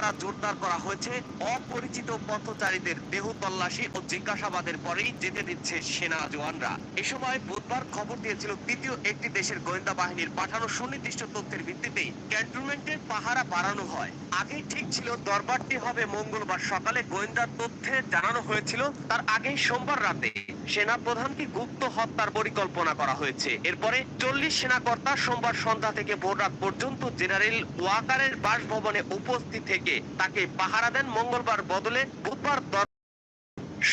পাহারা জোরদার করা হয়েছে। অপরিচিত পথচারীদের দেহ তল্লাশি ও জিজ্ঞাসাবাদের পরেই যেতে দিচ্ছে সেনা জওয়ানরা। এ সময় বুধবার খবর দিয়েছিল তৃতীয় একটি দেশের গোয়েন্দা বাহিনীর পাঠানো সুনির্দিষ্ট তথ্যের ভিত্তিতে ক্যান্টনমেন্টের পাহারা বাড়ানো হয়। আগেই ঠিক ছিল, দরবারটি হবে মঙ্গলবার সকালে গোয়েন্দা তথ্যে জানানো হয়েছিল, তার আগেই সোমবার রাতে। সেনা প্রধানকে গুপ্ত হত্যার পরিকল্পনা করা হয়েছে। এরপরে চল্লিশ সেনাকর্তা সোমবার সন্ধ্যা থেকে ভোর রাত পর্যন্ত জেনারেল ওয়াকারের বাসভবনে উপস্থিত থেকে তাকে পাহারা দেন। মঙ্গলবার বদলে বুধবার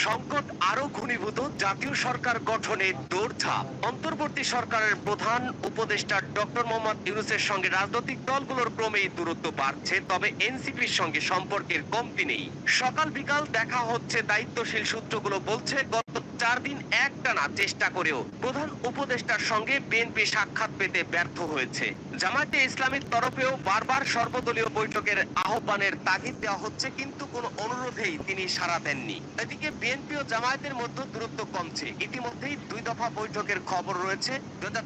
সংকট আরও ঘনীভূত জাতীয় সরকার গঠনে দৌড়ঝাঁপ। অন্তর্বর্তী সরকারের প্রধান উপদেষ্টা ডক্টর মোহাম্মদ ইউনুসের সঙ্গে রাজনৈতিক দলগুলোর ক্রমেই দূরত্ব বাড়ছে, তবে এনসিপির সঙ্গে সম্পর্কের কমতি নেই। সকাল বিকাল দেখা হচ্ছে দায়িত্বশীল সূত্রগুলো বলছে, গত চার দিন একটানা চেষ্টা করেও প্রধান উপদেষ্টার সঙ্গে বিএনপি সাক্ষাৎ পেতে ব্যর্থ হয়েছে। জামায়াতে ইসলামের তরফেও বারবার সর্বদলীয় বৈঠকের আহ্বানের তাগিদ দেওয়া হচ্ছে, কিন্তু কোনো অনুরোধেই তিনি সাড়া দেননি। এদিকে বিএনপি ও জামায়াতের মধ্যে দূরত্ব কমছে। ইতিমধ্যেই দুই দফা বৈঠকের খবর রয়েছে। দু হাজার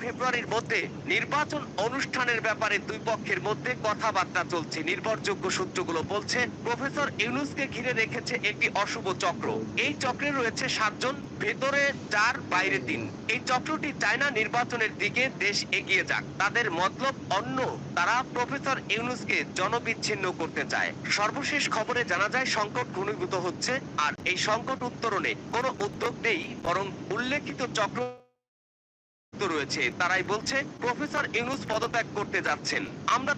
ফেব্রুয়ারির মধ্যে নির্বাচন অনুষ্ঠানের ব্যাপারে দুই পক্ষের মধ্যে কথাবার্তা চলছে। নির্ভরযোগ্য সূত্রগুলো বলছে, প্রফেসর ইউনুসকে ঘিরে রেখেছে একটি অশুভ চক্র। এই চক্রে রয়েছে সাতজন, ভেতরে চার, বাইরে তিন। এই চক্রটি চায় না নির্বাচনের দিকে দেশ এগিয়ে যাক। তাদের মতলব অন্য। তারা প্রফেসর ইউনুসকে জনবিচ্ছিন্ন করতে চায়। সর্বশেষ খবরে জানা যায়, সংকট ঘনীভূত হচ্ছে আর এই সংকট উত্তরণে কোনো উদ্যোগ নেই, বরং উল্লেখিত চক্র রয়েছে। তারাই বলছে, প্রফেসর ইউনুস পদত্যাগ করতে যাচ্ছেন। আমরা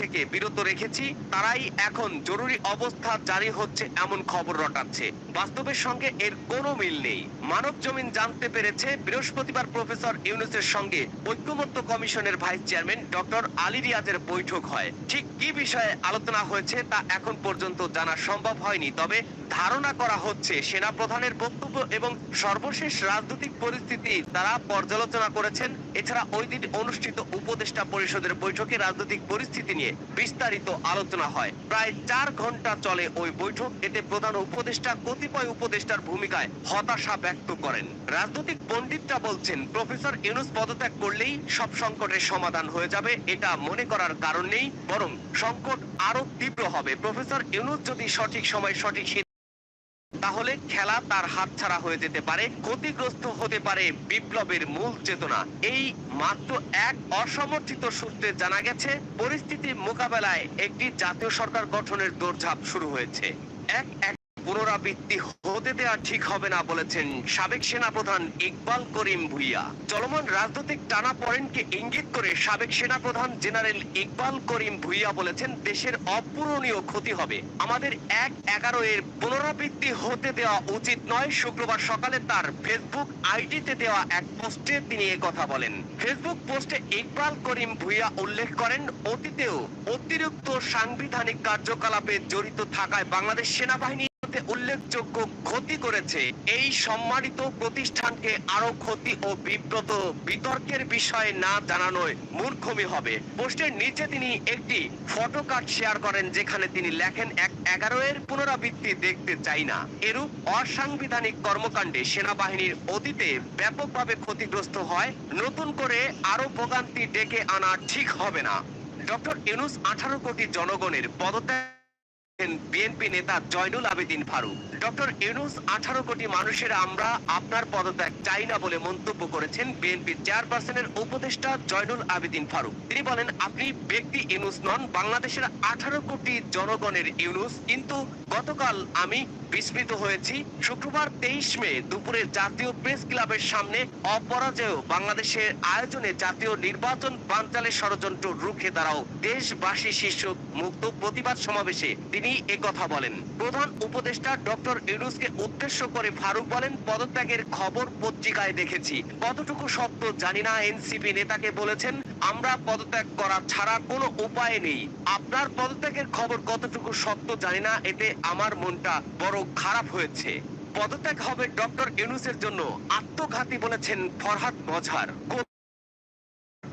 থেকে বিরত রেখেছি, তারাই এখন জরুরি অবস্থা জারি হচ্ছে এমন খবর রটাচ্ছে। বাস্তবের সঙ্গে এর কোনো মিল নেই। মানব জমিন জানতে পেরেছে বৃহস্পতিবার প্রফেসর ইউনুসের সঙ্গে ঐক্যমত্য কমিশনের ভাইস চেয়ারম্যান ডক্টর আলী রিয়াজের বৈঠক হয়। ঠিক কি বিষয়ে আলোচনা হয়েছে তা এখন পর্যন্ত জানা সম্ভব হয়নি, তবে ধারণা করা হচ্ছে সেনা প্রধানের বক্তব্য এবং সর্বশেষ রাজনৈতিক পরিস্থিতি তারা পর্যালোচনা করেছেন। এছাড়া ওই দিন অনুষ্ঠিত উপদেষ্টা পরিষদের বৈঠকে রাজনৈতিক পরিস্থিতি নিয়ে বিস্তারিত আলোচনা হয়। প্রায় চার ঘণ্টা চলে ওই বৈঠক। এতে প্রধান উপদেষ্টা কতিপয় উপদেষ্টার ভূমিকায় হতাশা ব্যক্ত করেন। রাজনৈতিক পণ্ডিতরা বলছেন, প্রফেসর ইউনুস পদত্যাগ করলেই সব সংকটের সমাধান হয়ে যাবে, এটা মনে করার কারণ নেই, বরং সংকট আরও তীব্র হবে। প্রফেসর ইউনুস যদি সঠিক সময় সঠিক তাহলে খেলা তার হাতছাড়া হয়ে যেতে পারে, ক্ষতিগ্রস্ত হতে পারে বিপ্লবের মূল চেতনা। এই মাত্র এক অসমর্থিত সূত্রে জানা গেছে, পরিস্থিতি মোকাবেলায় একটি জাতীয় সরকার গঠনের দৌড়ঝাঁপ শুরু হয়েছে। এক এক পুনরাবৃত্তি হতে দেওয়া ঠিক হবে না বলেছেন সাবেক সেনাপ্রধান ইকবাল করিম ভুইয়া। চলমান রাজনৈতিক টানা পয়েন্টকে ইঙ্গিত করে সাবেক সেনাপ্রধান জেনারেল ইকবাল করিম ভুইয়া বলেছেন, দেশের অপূরণীয় ক্ষতি হবে। আমাদের এক এগারো এর পুনরাবৃত্তি হতে দেওয়া উচিত নয়। শুক্রবার সকালে তার ফেসবুক আইডিতে দেওয়া এক পোস্টে তিনি কথা বলেন। ফেসবুক পোস্টে ইকবাল করিম ভুইয়া উল্লেখ করেন, অতীতেও অতিরিক্ত সাংবিধানিক কার্যকলাপে জড়িত থাকায় বাংলাদেশ সেনাবাহিনী মধ্যে উল্লেখযোগ্য ক্ষতি করেছে। এই সম্মানিত প্রতিষ্ঠানকে আরও ক্ষতি ও বিব্রত বিতর্কের বিষয়ে না জানানোয় মূর্খমি হবে। পোস্টের নিচে তিনি একটি ফটো কার্ড শেয়ার করেন, যেখানে তিনি লেখেন, এক এগারো এর পুনরাবৃত্তি দেখতে চাই না। এরূপ অসাংবিধানিক কর্মকাণ্ডে সেনাবাহিনীর অতীতে ব্যাপকভাবে ক্ষতিগ্রস্ত হয়। নতুন করে আরও ভোগান্তি ডেকে আনা ঠিক হবে না। ডক্টর ইউনুস আঠারো কোটি জনগণের পদত্যাগ বিএনপি নেতা জয়নুল আবেদিন ফারুক। ডক্টর ইউনুস, আঠারো কোটি মানুষের আমরা আপনার পদত্যাগ চাই না বলে মন্তব্য করেছেন বিএনপি উপদেষ্টা জয়নুল আবেদিন ফারুক। তিনি বলেন, আপনি ব্যক্তি ইউনুস নন, বাংলাদেশের আঠারো কোটি জনগণের ইউনুস। কিন্তু গতকাল আমি বিস্মিত হয়েছি, শুক্রবার তেইশ মে দুপুরে জাতীয় প্রেস ক্লাবের সামনে অপরাজেয় বাংলাদেশের আয়োজনে জাতীয় নির্বাচন বানচালের ষড়যন্ত্র রুখে দাঁড়াও দেশবাসী শীর্ষক মুক্ত প্রতিবাদ সমাবেশে তিনি কথা বলেন। প্রধান উপদেষ্টা ডক্টর ইউনুসকে উদ্দেশ্য করে ফারুক বলেন, পদত্যাগের খবর পত্রিকায় দেখেছি। কতটুকু সত্য জানি না, এনসিপি নেতাকে বলেছেন, আমরা পদত্যাগ করা ছাড়া কোনো উপায় নেই। আপনার পদত্যাগের খবর কতটুকু সত্য জানি না, এতে আমার মনটা বড় খারাপ হয়েছে। পদত্যাগ হবে ডক্টর ইউনুসের জন্য, আত্মঘাতী বলেছেন ফরহাদ মজহার।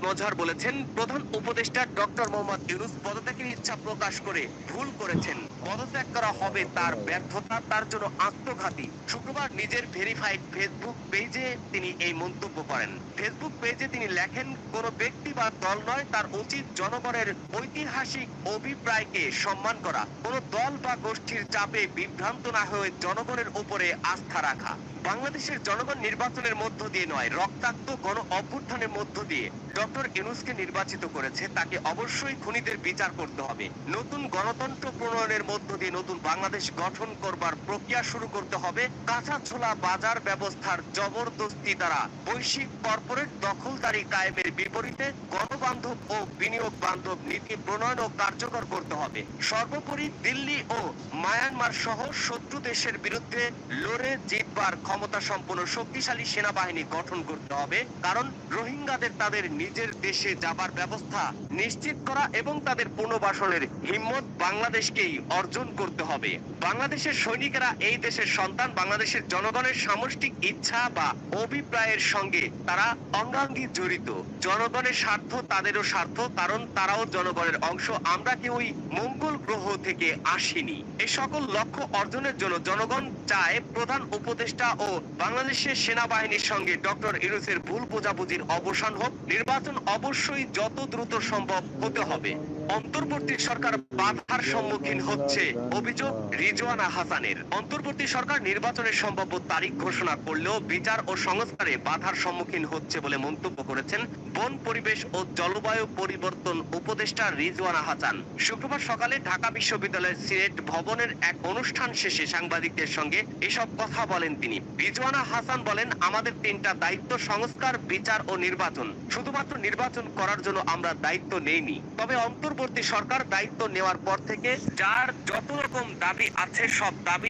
মজহার বলেছেন প্রধান উপদেষ্টা ডক্টর মোহাম্মদ ইউনুস পদত্যাগের ইচ্ছা প্রকাশ করে ভুল করেছেন। পদত্যাগ করা হবে তার ব্যর্থতা, তার জন্য আত্মঘাতী। শুক্রবার নিজের ভেরিফাইড ফেসবুক পেজে তিনি এই মন্তব্য করেন। ফেসবুক পেজে তিনি লেখেন, কোন ব্যক্তি বা দল নয়, তার উচিত জনগণের ঐতিহাসিক অভিপ্রায়কে সম্মান করা। কোন দল বা গোষ্ঠীর চাপে বিভ্রান্ত না হয়ে জনগণের উপরে আস্থা রাখা। বাংলাদেশের জনগণ নির্বাচনের মধ্য দিয়ে নয়, রক্তাক্ত গণ অভ্যুত্থানের মধ্য দিয়ে। ডক্টর ইউনুসকে নির্বাচিত করেছে, তাকে অবশ্যই খুনিদের বিচার করতে হবে। নতুন গণতন্ত্র প্রণয়নের মধ্য দিয়ে নতুন বাংলাদেশ গঠন করবার প্রক্রিয়া শুরু করতে হবে। কাঁচা ছোলা বাজার ব্যবস্থার জবরদস্তি দ্বারা বৈশ্বিক কর্পোরেট দখলদারি কায়েমের বিপরীতে গণবান্ধব ও বিনিয়োগ বান্ধব নীতি প্রণয়ন ও কার্যকর করতে হবে। সর্বোপরি দিল্লি ও মায়ানমার সহ শত্রু দেশের বিরুদ্ধে লড়ে জিতবার ক্ষমতা সম্পন্ন শক্তিশালী সেনাবাহিনী গঠন করতে হবে, কারণ রোহিঙ্গাদের তাদের নিজের দেশে যাবার ব্যবস্থা নিশ্চিত করা এবং তাদের পুনর্বাসনের হিম্মত বাংলাদেশকেই অর্জন করতে হবে। বাংলাদেশের সৈনিকেরা এই দেশের সন্তান, বাংলাদেশের জনগণের সামষ্টিক ইচ্ছা বা অভিপ্রায়ের সঙ্গে তারা অঙ্গাঙ্গি জড়িত। জনগণের স্বার্থ তাদেরও স্বার্থ, কারণ তারাও জনগণের অংশ। আমরা কেউই মঙ্গল গ্রহ থেকে আসিনি। এ সকল লক্ষ্য অর্জনের জন্য জনগণ চায় প্রধান উপদেষ্টা ও বাংলাদেশের সেনাবাহিনীর সঙ্গে ডক্টর ইউনুসের ভুল বোঝাবুঝির অবসান হোক, নির্বাচন অবশ্যই যত দ্রুত সম্ভব হতে হবে। অন্তর্বর্তী সরকার বাধার সম্মুখীন হচ্ছে, অভিযোগ রিজওয়ানা হাসানের অন্তর্বর্তী সরকার নির্বাচনের সম্ভাব্য তারিখ ঘোষণা করলেও বিচার ও সংস্কারে বাধার সম্মুখীন হচ্ছে বলে মন্তব্য করেছেন বন পরিবেশ ও জলবায়ু পরিবর্তন উপদেষ্টা রিজওয়ানা হাসান শুক্রবার সকালে ঢাকা বিশ্ববিদ্যালয়ের সিনেট ভবনের এক অনুষ্ঠান শেষে সাংবাদিকদের সঙ্গে এসব কথা বলেন তিনি। রিজওয়ানা হাসান বলেন, আমাদের তিনটা দায়িত্ব সংস্কার, বিচার ও নির্বাচন। শুধুমাত্র নির্বাচন করার জন্য আমরা দায়িত্ব নেইনি। তবে অন্তর্বর্তী সরকার দায়িত্ব নেওয়ার পর থেকে যার যত রকম দাবি আছে, সব দাবি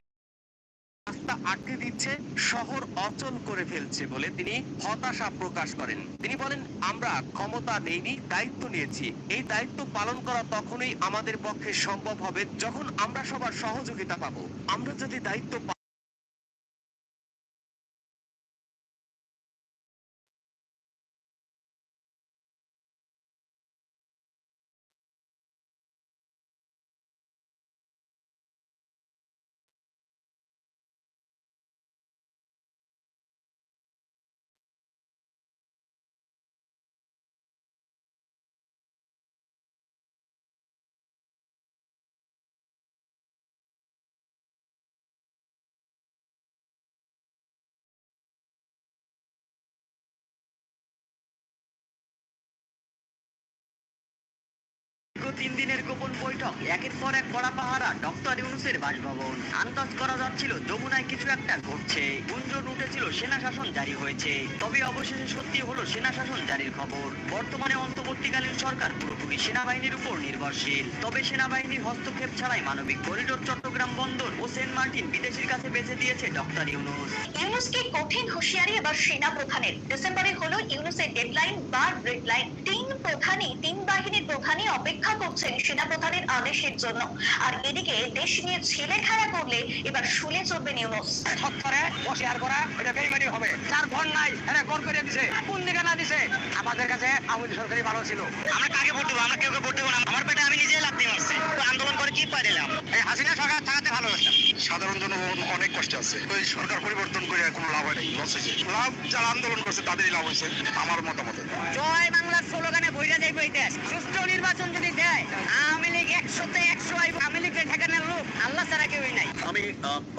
আটকে দিচ্ছে, শহর অচল করে ফেলছে বলে তিনি হতাশা প্রকাশ করেন। তিনি বলেন, আমরা ক্ষমতা নেইনি, দায়িত্ব নিয়েছি। এই দায়িত্ব পালন করা তখনই আমাদের পক্ষে সম্ভব হবে যখন আমরা সবার সহযোগিতা পাবো। আমরা যদি দায়িত্ব দীর্ঘ তিন দিনের গোপন বৈঠক, একের পর এক কড়া পাহারা ডক্টর ইউনুসের বাসভবন। আন্দাজ করা যাচ্ছিল যমুনায় কিছু একটা ঘটছে। গুঞ্জন উঠেছিল, সেনা শাসন জারি হয়েছে। তবে অবশেষে সত্যি হলো, সেনা শাসন জারির খবর। বর্তমানে অন্তর্বর্তীকালীন সরকার পুরোপুরি সেনাবাহিনীর উপর নির্ভরশীল। তবে সেনাবাহিনীর হস্তক্ষেপ ছাড়াই মানবিক করিডোর চট্টগ্রাম বন্দর ও সেন্ট মার্টিন বিদেশির কাছে বেঁচে দিয়েছে ডক্টর ইউনুস। ইউনুসকে কঠিন হুঁশিয়ারি এবার সেনা প্রধানের। ডিসেম্বরে হলো ইউনুসের ডেডলাইন বা ডেডলাইন তিন প্রধানই, তিন বাহিনীর প্রধানই অপেক্ষা করছেন সেনা প্রধানের আদেশের জন্য। আর এদিকে দেশ নিয়ে ছেলে খেলা করলে এবার শুলে বসিয়ার করা এটা বেইমানি হবে। যার ঘর নাই এটা ঘর করে দিছে কোন দিকে না দিছে? আমাদের কাছে সরকারই ভালো ছিল। আমরা কাকে ভোট দেবো? আমরা কেউ ভোট দেবো না। আমার পেটে আমি নিজে লাভ দিয়ে মারছি। তো আন্দোলন করে কি পাইলাম এই হাসিনা সরকার থাকাতে ভালো সাধারণ জনগণ অনেক কষ্টে আছে। ওই সরকার পরিবর্তন করে কোনো লাভ হয় নাই লস হয়েছে। লাভ যারা আন্দোলন করছে তাদেরই লাভ হয়েছে আমার মতামতে। জয় বাংলার স্লোগানে বইরা যাইব এই দেশ সুষ্ঠু নির্বাচন যদি দেয় আওয়ামী লীগ একশোতে একশো আওয়ামী লীগের ঠেকানোর লোক আল্লাহ ছাড়া কেউই নাই। আমি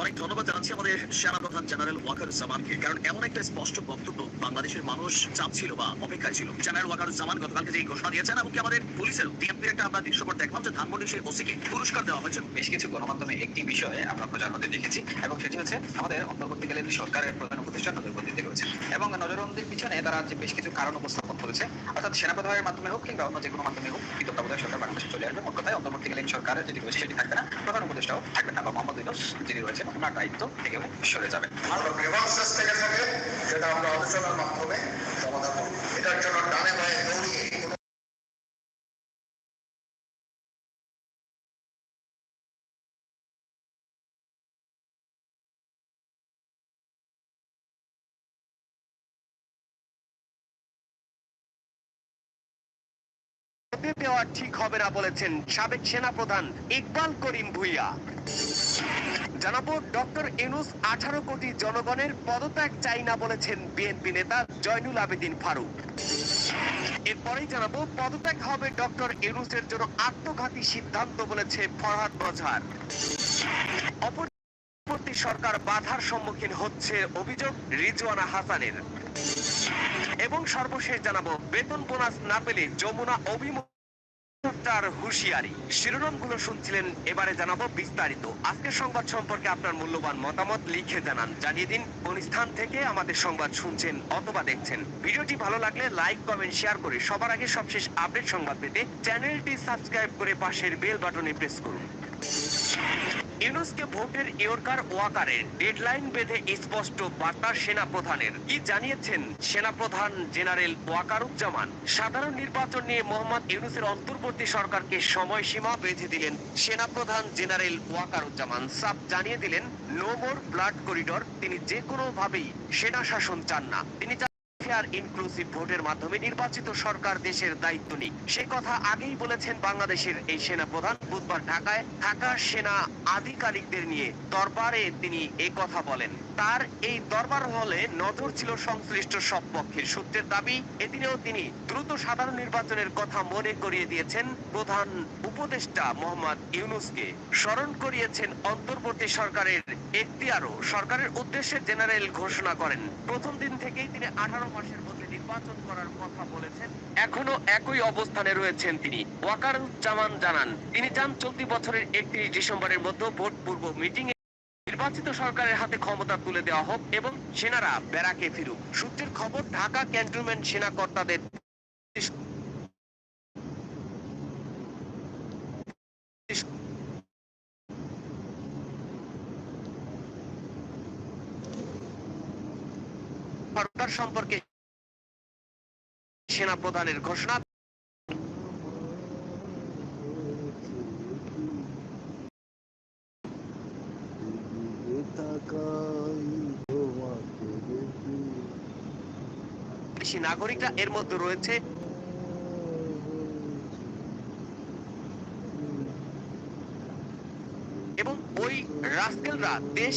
অনেক ধন্যবাদ জানাচ্ছি আমাদের সেনাপ্রধান জেনারেল ওয়াকারুজ্জামানকে কারণ এমন একটা স্পষ্ট বক্তব্য বাংলাদেশের মানুষ চাচ্ছিল বা অপেক্ষায় ছিল। জেনারেল ওয়াকারুজ্জামান গতকালকে যে ঘোষণা দিয়েছেন, এবং আমাদের পুলিশের ডিএমপির একটা আমরা দৃশ্যপট দেখলাম যে ধানমন্ডি সেই ওসিকে পুরস্কার দেওয়া হয়েছে। বেশ কিছু গণমাধ্যমে একটি বিষয়ে আমরা প্রচার হতে দেখেছি, এবং সেটি হচ্ছে আমাদের অন্তর্বর্তীকালীন সরকারের প্রধান উপদেষ্টা নজরবন্দিতে রয়েছে এবং নজরবন্দির পিছনে তারা যে বেশ কিছু কারণ উপস্থাপন করেছে, অর্থাৎ সেনাপ্রধানের মাধ্যমে হোক কিংবা অন্য যে কোনো মাধ্যমে হোক কিন্তু সরকার বাংলাদেশে চলে আসবে। মোট কথায় অন্তর্বর্তীকালীন সরকারের যেটি রয়েছে সেটি থাকবে না, প্রধান উপদেষ্টাও থাকবে না, বা মোহাম্মদ ইউনুস যিনি রয়েছেন ওনার দায়িত্ব থেকে সরে যাবেন। থেকে থাকে, যেটা আমরা আলোচনার মাধ্যমে সমাধান করব এটার জন্য ডানে বায়ে দৌড়িয়ে দেওয়া ঠিক হবে না বলেছেন সাবেক সেনাপ্রধান ইকবাল করিম ভুইয়া। জানাব, ডক্টর ইউনুস আঠারো কোটি জনগণের পদত্যাগ চাই না বলেছেন বিএনপি নেতা জয়নুল আবেদিন ফারুক। এরপরেই জানাব, পদত্যাগ হবে ডক্টর ইউনুসের জন্য আত্মঘাতী সিদ্ধান্ত বলেছে ফরহাদ মজহার অপরবর্তী সরকার বাধার সম্মুখীন হচ্ছে অভিযোগ রিজওয়ানা হাসানের। এবং সর্বশেষ জানাব, বেতন বোনাস না পেলে যমুনা অভিমুখ তার হুঁশিয়ারি। শিরোনামগুলো শুনছিলেন, এবারে জানাব বিস্তারিত। আজকের সংবাদ সম্পর্কে আপনার মূল্যবান মতামত লিখে জানান। জানিয়ে দিন কোন স্থান থেকে আমাদের সংবাদ শুনছেন অথবা দেখছেন। ভিডিওটি ভালো লাগলে লাইক, কমেন্ট, শেয়ার করে সবার আগে সবশেষ আপডেট সংবাদ পেতে চ্যানেলটি সাবস্ক্রাইব করে পাশের বেল বাটনে প্রেস করুন। ইউনুসকে ভোটের ইয়র্কার ওয়াকারের ডেডলাইন বেঁধে স্পষ্ট বার্তা সেনা প্রধানের কি জানিয়েছেন সেনাপ্রধান জেনারেল ওয়াকারুজ্জামান? সাধারণ নির্বাচন নিয়ে মোহাম্মদ ইউনুসের অন্তর্বর্তী সরকারকে সময়সীমা বেঁধে দিলেন সেনাপ্রধান জেনারেল ওয়াকারুজ্জামান। সাফ জানিয়ে দিলেন, নো মোর ব্লাড করিডর। তিনি যে কোনো ভাবেই সেনা শাসন চান না। তিনি ফেয়ার ইনক্লুসিভ ভোটের মাধ্যমে নির্বাচিত সরকার দেশের দায়িত্ব নিক। সে কথা আগেই বলেছেন বাংলাদেশের এই সেনা প্রধান। বুধবার ঢাকায় ঢাকা সেনা আধিকারিকদের নিয়ে দরবারে তিনি এই কথা বলেন। তার এই দরবার হলে নজর ছিল সংশ্লিষ্ট সব পক্ষের সূত্রের দাবি, এদিনেও তিনি দ্রুত সাধারণ নির্বাচনের কথা মনে করিয়ে দিয়েছেন প্রধান উপদেষ্টা মোহাম্মদ ইউনুসকে। স্মরণ করিয়েছেন অন্তর্বর্তী সরকারের এখতিয়ারও সরকারের উদ্দেশ্যে জেনারেল ঘোষণা করেন। প্রথম দিন থেকেই তিনি আঠারো মাসের মধ্যে নির্বাচন করার কথা বলেছেন। এখনও একই অবস্থানে রয়েছেন তিনি। ওয়াকারুজ্জামান জানান, তিনি চান চলতি বছরের একত্রিশ ডিসেম্বরের মধ্যে ভোট পূর্ব মিটিং নির্বাচিত সরকারের হাতে ক্ষমতা তুলে দেওয়া হোক এবং সেনারা ব্যারাকে ফিরুক। সূত্রের খবর, ঢাকা ক্যান্টনমেন্ট সেনা কর্তাদের সরকার সম্পর্কে সেনা প্রধানের ঘোষণা। দেশি নাগরিকরা এর মধ্যে রয়েছে। এবং ওই রাস্কেলরা দেশ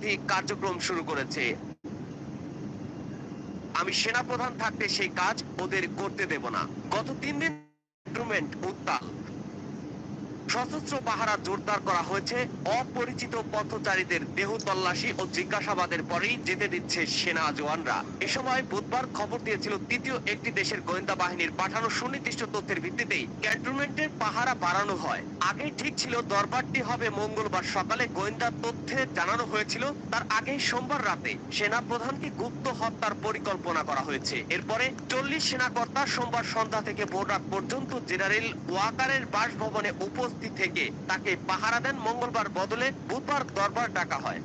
বিরোধী কার্যক্রম শুরু করেছে। আমি সেনাপ্রধান থাকতে সেই কাজ ওদের করতে দেব না। গত তিন দিন উত্তাল। সশস্ত্র পাহারা জোরদার করা হয়েছে। অপরিচিত পথচারীদের দেহ তল্লাশি ও জিজ্ঞাসাবাদের পরেই যেতে দিচ্ছে সেনা জওয়ানরা। এ সময় বুধবার খবর দিয়েছিল, তৃতীয় একটি দেশের গোয়েন্দা বাহিনীর পাঠানো সুনির্দিষ্ট তথ্যের ভিত্তিতেই ক্যান্টনমেন্টের পাহারা বাড়ানো হয়। আগে ঠিক ছিল, দরবারটি হবে মঙ্গলবার সকালে গোয়েন্দা তথ্যে জানানো হয়েছিল, তার আগেই সোমবার রাতে সেনা প্রধানকে গুপ্ত হত্যার পরিকল্পনা করা হয়েছে। এরপরে চল্লিশ সেনাকর্তা সোমবার সন্ধ্যা থেকে ভোর রাত পর্যন্ত জেনারেল ওয়াকারের বাসভবনে উপস্থিত থেকে তাকে পাহারা দেন মঙ্গলবার বদলে বুধবার দরবার ডাকা হয়।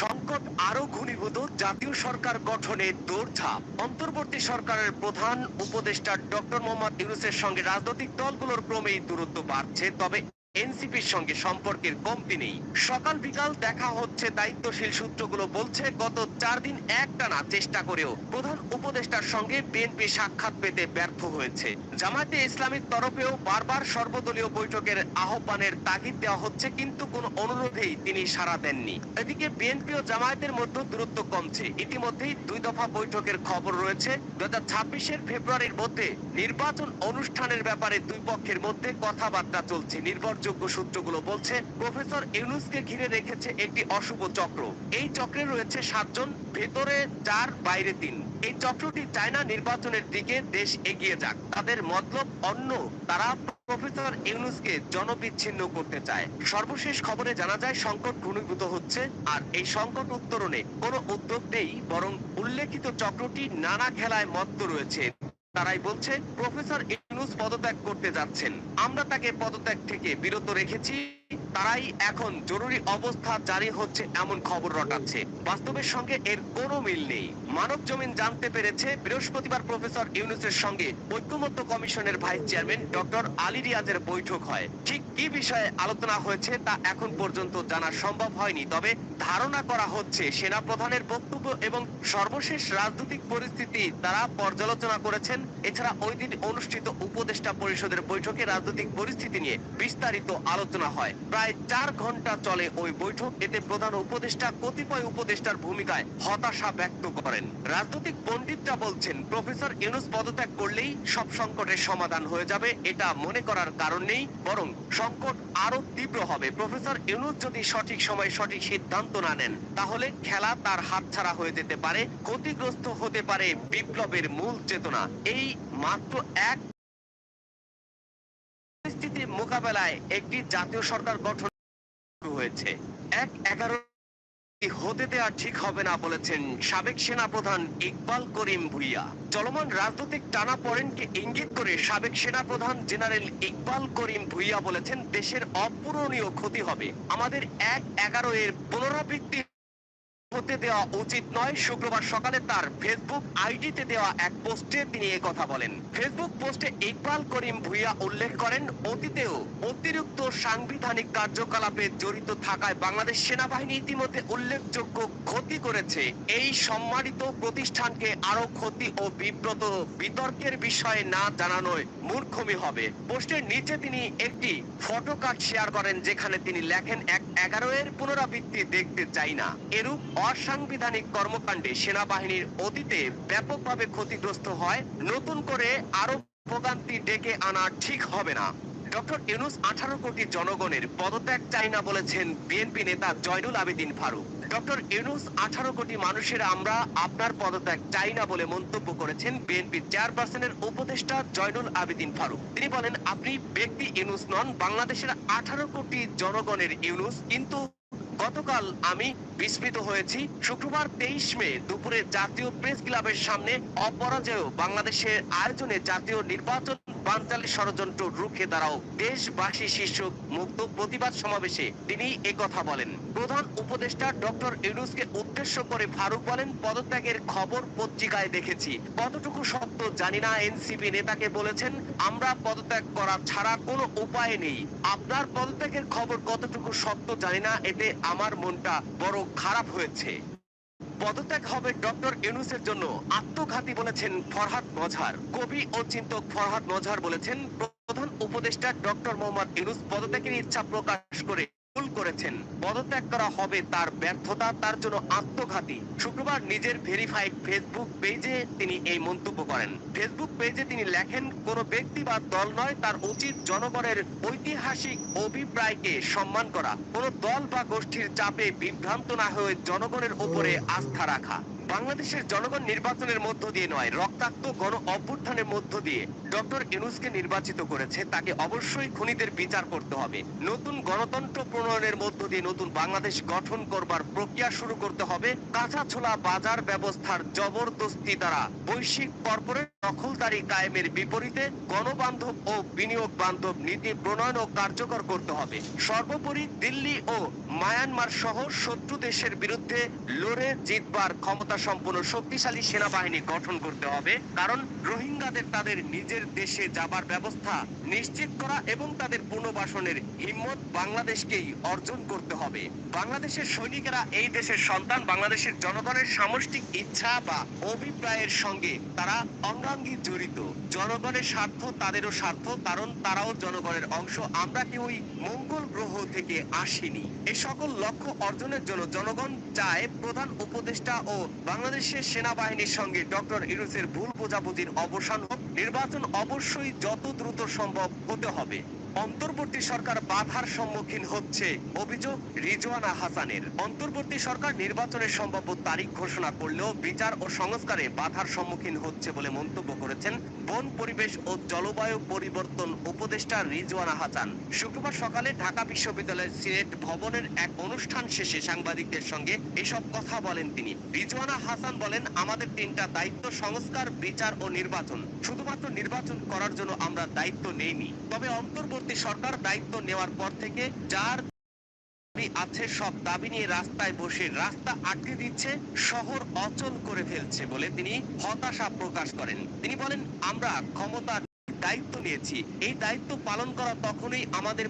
সংকট আরও ঘনীভূত জাতীয় সরকার গঠনে দৌড়ঝাঁপ। অন্তর্বর্তী সরকারের প্রধান উপদেষ্টা ডক্টর মোহাম্মদ ইউনুসের সঙ্গে রাজনৈতিক দলগুলোর ক্রমেই দূরত্ব বাড়ছে, তবে এনসিপির সঙ্গে সম্পর্কের কমতি নেই। সকাল বিকাল দেখা হচ্ছে দায়িত্বশীল সূত্রগুলো বলছে, গত চার দিন একটানা চেষ্টা করেও প্রধান উপদেষ্টার সঙ্গে বিএনপি সাক্ষাৎ পেতে ব্যর্থ হয়েছে। জামায়াতে ইসলামীর তরফেও বারবার সর্বদলীয় বৈঠকের আহ্বানের তাগিদ দেওয়া হচ্ছে, কিন্তু কোনো অনুরোধেই তিনি সাড়া দেননি। এদিকে বিএনপি ও জামায়াতের মধ্যে দূরত্ব কমছে। ইতিমধ্যেই দুই দফা বৈঠকের খবর রয়েছে। দু হাজার ছাব্বিশের ফেব্রুয়ারির মধ্যে নির্বাচন অনুষ্ঠানের ব্যাপারে দুই পক্ষের মধ্যে কথাবার্তা চলছে। নির্ভরযোগ্য সূত্রগুলো বলছে, প্রফেসর ইউনুসকে ঘিরে রেখেছে একটি অশুভ চক্র। এই চক্রে রয়েছে সাতজন, ভেতরে চার, বাইরে তিন। এই চক্রটি চায় না নির্বাচনের দিকে দেশ এগিয়ে যাক। তাদের মতলব অন্য। তারা প্রফেসর ইউনুসকে জনবিচ্ছিন্ন করতে চায়। সর্বশেষ খবরে জানা যায়, সংকট ঘনীভূত হচ্ছে আর এই সংকট উত্তরণে কোনো উদ্যোগ নেই, বরং উল্লেখিত চক্রটি নানা খেলায় মত্ত রয়েছে। তারাই বলছে প্রফেসর ইউনুস পদত্যাগ করতে যাচ্ছেন। আমরা তাকে পদত্যাগ থেকে বিরত রেখেছি। তারাই এখন জরুরি অবস্থা জারি হচ্ছে এমন খবর রটাচ্ছে। বাস্তবের সঙ্গে এর কোনো মিল নেই। মানব জমিন জানতে পেরেছে বৃহস্পতিবার প্রফেসর ইউনুসের সঙ্গে ঐক্যমত্য কমিশনের ভাইস চেয়ারম্যান ডক্টর আলী রিয়াজের বৈঠক হয়। ঠিক কি বিষয়ে আলোচনা হয়েছে তা এখন পর্যন্ত জানা সম্ভব হয়নি, তবে ধারণা করা হচ্ছে সেনা প্রধানের বক্তব্য এবং সর্বশেষ রাজনৈতিক পরিস্থিতি তারা পর্যালোচনা করেছেন। এছাড়া ওই দিন অনুষ্ঠিত উপদেষ্টা পরিষদের বৈঠকে রাজনৈতিক পরিস্থিতি নিয়ে বিস্তারিত আলোচনা হয়। প্রায় চার ঘণ্টা চলে ওই বৈঠক। এতে প্রধান উপদেষ্টা, কতিপয় উপদেষ্টার ভূমিকায় হতাশা ব্যক্ত করেন। রাজনৈতিক পণ্ডিতরা বলছেন, প্রফেসর ইউনুস পদত্যাগ করলেই সব সংকটের সমাধান হয়ে যাবে, এটা মনে করার কারণ নেই, বরং সংকট আরও তীব্র হবে। প্রফেসর ইউনুস যদি সঠিক সময়ে সঠিক সিদ্ধান্ত না নেন, তাহলে খেলা তার হাতছাড়া হয়ে যেতে পারে, ক্ষতিগ্রস্ত হতে পারে বিপ্লবের মূল চেতনা। এই মাত্র এক মোকাবেলায় একটি জাতীয় সরকার গঠন হয়েছে। এক এগারো হতে দেওয়া ঠিক হবে না বলেছেন সাবেক সেনা প্রধান ইকবাল করিম ভুইয়া। চলমান রাজনৈতিক টানা পড়েনকে ইঙ্গিত করে সাবেক সেনা প্রধান জেনারেল ইকবাল করিম ভুইয়া বলেছেন, দেশের অপূরণীয় ক্ষতি হবে। আমাদের এক এগারো এর পুনরাবৃত্তি হতে দেওয়া উচিত নয়। শুক্রবার সকালে তার ফেসবুক আইডিতে দেওয়া এক পোস্টে তিনি কথা বলেন। ফেসবুক পোস্টে ইকবাল করিম ভুইয়া উল্লেখ করেন, অতীতেও অতিরিক্ত সাংবিধানিক কার্যকলাপে জড়িত থাকায় বাংলাদেশ সেনাবাহিনী ইতিমধ্যে উল্লেখযোগ্য ক্ষতি করেছে। এই সম্মানিত প্রতিষ্ঠানকে আরও ক্ষতি ও বিব্রত বিতর্কের বিষয়ে না জানানোয় মূর্খমি হবে। পোস্টের নিচে তিনি একটি ফটো কার্ড শেয়ার করেন, যেখানে তিনি লেখেন, এক এগারো এর পুনরাবৃত্তি দেখতে চাই না। এরূপ অসাংবিধানিক কর্মকাণ্ডে সেনাবাহিনীর অতীতে ব্যাপকভাবে ক্ষতিগ্রস্ত হয়। নতুন করে আরও ভোগান্তি ডেকে আনা ঠিক হবে না। ডক্টর ইউনুস আঠারো কোটি জনগণের পদত্যাগ চাই না বলেছেন বিএনপি নেতা জয়নুল আবেদিন ফারুক। ডক্টর ইউনুস আঠারো কোটি মানুষের আমরা আপনার পদত্যাগ চাই না বলে মন্তব্য করেছেন উপদেষ্টা জয়নুল আবেদিন ফারুক। তিনি বলেন, আপনি ব্যক্তি ইউনুস নন, বাংলাদেশের আঠারো কোটি জনগণের ইউনুস, কিন্তু গতকাল আমি বিস্মিত হয়েছি। শুক্রবার তেইশ মে দুপুরে জাতীয় প্রেস ক্লাবের সামনে অপরাজেয় বাংলাদেশের আয়োজনে জাতীয় নির্বাচন বানচালী ষড়যন্ত্র রুখে দাঁড়াও। দেশবাসী শীর্ষক মুক্ত প্রতিবাদ সমাবেশে তিনি কথা বলেন। প্রধান উপদেষ্টা ডক্টর ইউনুসকে উদ্দেশ্য করে ফারুক বলেন, পদত্যাগের খবর পত্রিকায় দেখেছি। কতটুকু সত্য জানি না, এনসিপি নেতাকে বলেছেন, আমরা পদত্যাগ করা ছাড়া কোনো উপায় নেই। আপনার পদত্যাগের খবর কতটুকু সত্য জানি না, এতে আমার মনটা বড় খারাপ হয়েছে। পদত্যাগ হবে ডক্টর ইউনুসের জন্য, আত্মঘাতী বলেছেন ফরহাদ মজহার কবি ও চিন্তক ফরহাদ মজহার বলেছেন, প্রধান উপদেষ্টা ডক্টর মোহাম্মদ ইউনুস পদত্যাগের ইচ্ছা প্রকাশ করে ভুল করেছেন। পদত্যাগ করা হবে তার ব্যর্থতা, তার জন্য আত্মঘাতী। শুক্রবার নিজের ভেরিফাইড ফেসবুক পেজে তিনি এই মন্তব্য করেন। ফেসবুক পেজে তিনি লেখেন, কোন ব্যক্তি বা দল নয়, তার উচিত জনগণের ঐতিহাসিক অভিপ্রায়কে সম্মান করা। কোন দল বা গোষ্ঠীর চাপে বিভ্রান্ত না হয়ে জনগণের উপরে আস্থা রাখা। বাংলাদেশের জনগণ নির্বাচনের মধ্য দিয়ে নয়, রক্তাক্ত গণ অভ্যুত্থানের মধ্য দিয়ে ডক্টর ইউনুসকে নির্বাচিত করেছে। তাকে অবশ্যই খুনিদের বিচার করতে হবে। নতুন গণতন্ত্র প্রণয়নের মধ্য দিয়ে নতুন বাংলাদেশ গঠন করবার প্রক্রিয়া শুরু করতে হবে। কাঁচা ছোলা বাজার ব্যবস্থার জবরদস্তি দ্বারা বৈশ্বিক কর্পোরেট দখলদারি কায়েমের বিপরীতে গণবান্ধব ও বিনিয়োগ বান্ধব নীতি প্রণয়ন ও কার্যকর করতে হবে। সর্বোপরি দিল্লি ও মায়ানমার সহ শত্রু দেশের বিরুদ্ধে লড়ে জিতবার ক্ষমতা সম্পন্ন শক্তিশালী সেনাবাহিনী গঠন করতে হবে, কারণ রোহিঙ্গাদের তাদের নিজের দেশে যাবার ব্যবস্থা নিশ্চিত করা এবং তাদের পুনর্বাসনের হিম্মত বাংলাদেশকেই অর্জন করতে হবে। বাংলাদেশের সৈনিকেরা এই দেশের সন্তান, বাংলাদেশের জনগণের সামষ্টিক ইচ্ছা বা অভিপ্রায়ের সঙ্গে তারা অঙ্গাঙ্গি জড়িত। জনগণের স্বার্থ তাদেরও স্বার্থ, কারণ তারাও জনগণের অংশ। আমরা কেউই মঙ্গল গ্রহ থেকে আসিনি। এ সকল লক্ষ্য অর্জনের জন্য জনগণ চায় প্রধান উপদেষ্টা ও বাংলাদেশের সেনাবাহিনীর সঙ্গে ডক্টর ইউনুসের ভুল বোঝাবুঝির অবসান হোক, নির্বাচন অবশ্যই যত দ্রুত সম্ভব হতে হবে। অন্তর্বর্তী সরকার বাধার সম্মুখীন হচ্ছে, অভিযোগ রিজওয়ানা হাসানের। অন্তর্বর্তী সরকার নির্বাচনের সম্ভাব্য তারিখ ঘোষণা করলেও বিচার ও সংস্কারে বাধার সম্মুখীন হচ্ছে বলে মন্তব্য করেছেন বন, পরিবেশ ও জলবায়ু পরিবর্তন উপদেষ্টা রিজওয়ানা হাসান। শুক্রবার সকালে ঢাকা বিশ্ববিদ্যালয়ের সিনেট ভবনের এক অনুষ্ঠান শেষে সাংবাদিকদের সঙ্গে এসব কথা বলেন তিনি। রিজওয়ানা হাসান বলেন, আমাদের তিনটা দায়িত্ব সংস্কার, বিচার ও নির্বাচন। শুধুমাত্র নির্বাচন করার জন্য আমরা দায়িত্ব নেইনি। তবে অন্তর্বর্তী অন্তর্বর্তী সরকার দায়িত্ব নেওয়ার পর থেকে যার দাবি আছে, সব দাবি নিয়ে রাস্তায় বসে রাস্তা আটকে দিচ্ছে, শহর অচল করে ফেলছে বলে তিনি হতাশা প্রকাশ করেন। তিনি বলেন, আমরা ক্ষমতার দায়িত্ব নিয়েছি। এই দায়িত্ব পালন করা তখনই আমাদের